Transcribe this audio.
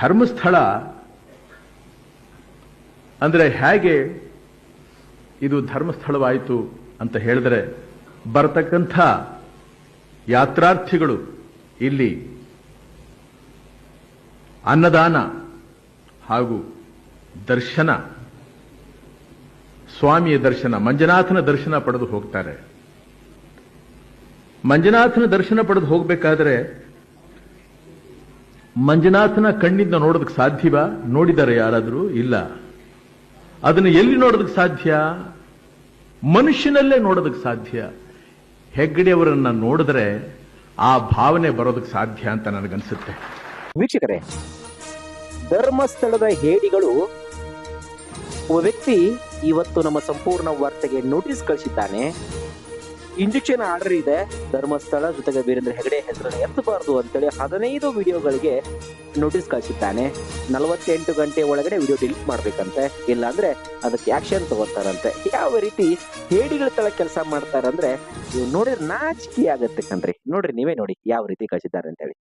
ಧರ್ಮಸ್ಥಳ ಅಂದರೆ ಹೇಗೆ ಇದು ಧರ್ಮಸ್ಥಳವಾಯಿತು ಅಂತ ಹೇಳಿದ್ರೆ ಬರತಕ್ಕಂಥ ಯಾತ್ರಾರ್ಥಿಗಳು ಇಲ್ಲಿ ಅನ್ನದಾನ ಹಾಗೂ ದರ್ಶನ, ಸ್ವಾಮಿಯ ದರ್ಶನ, ಮಂಜುನಾಥನ ದರ್ಶನ ಪಡೆದು ಹೋಗ್ತಾರೆ. ಮಂಜುನಾಥನ ದರ್ಶನ ಪಡೆದು ಹೋಗಬೇಕಾದ್ರೆ ಮಂಜುನಾಥನ ಕಣ್ಣಿಂದ ನೋಡೋದಕ್ಕೆ ಸಾಧ್ಯವಾ? ನೋಡಿದ್ದಾರೆ ಯಾರಾದರೂ? ಇಲ್ಲ. ಅದನ್ನು ಎಲ್ಲಿ ನೋಡೋದಕ್ಕೆ ಸಾಧ್ಯ? ಮನುಷ್ಯನಲ್ಲೇ ನೋಡೋದಕ್ಕೆ ಸಾಧ್ಯ? ಹೆಗ್ಗಡೆಯವರನ್ನ ನೋಡಿದ್ರೆ ಆ ಭಾವನೆ ಬರೋದಕ್ಕೆ ಸಾಧ್ಯ ಅಂತ ನನಗನ್ಸುತ್ತೆ. ವೀಕ್ಷಕರೇ, ಧರ್ಮಸ್ಥಳದ ಹೇಡಿಗಳು ಒಬ್ಬ ವ್ಯಕ್ತಿ ಇವತ್ತು ನಮ್ಮ ಸಂಪೂರ್ಣ ವಾರ್ತೆಗೆ ನೋಟಿಸ್ ಕಳಿಸಿದ್ದಾನೆ. ಇಂಜೆಕ್ಷನ್ ಆರ್ಡರ್ ಇದೆ. ಧರ್ಮಸ್ಥಳ ಜೊತೆಗೆ ವೀರೇಂದ್ರ ಹೆಗಡೆ ಹೆಸರನ್ನು ಎತ್ತಬಾರದು ಅಂತೇಳಿ ಹದಿನೈದು ವಿಡಿಯೋಗಳಿಗೆ ನೋಟಿಸ್ ಕಳಿಸಿದ್ದಾನೆ. ನಲವತ್ತೆಂಟು ಗಂಟೆ ಒಳಗಡೆ ವಿಡಿಯೋ ಡಿಲೀಟ್ ಮಾಡ್ಬೇಕಂತೆ. ಇಲ್ಲಾಂದ್ರೆ ಅದಕ್ಕೆ ಆಕ್ಷನ್ ತಗೋತಾರಂತೆ. ಯಾವ ರೀತಿ ಹೇಡಿಗಳ ತಳ ಕೆಲಸ ಮಾಡ್ತಾರಂದ್ರೆ ನೋಡಿದ್ರೆ ನಾಚಿಕೆ ಆಗತ್ತೆ ಕಣ್ರಿ. ನೋಡ್ರಿ ನೀವೇ ನೋಡಿ ಯಾವ ರೀತಿ ಕಳಿಸಿದ್ದಾರೆ ಅಂತೇಳಿ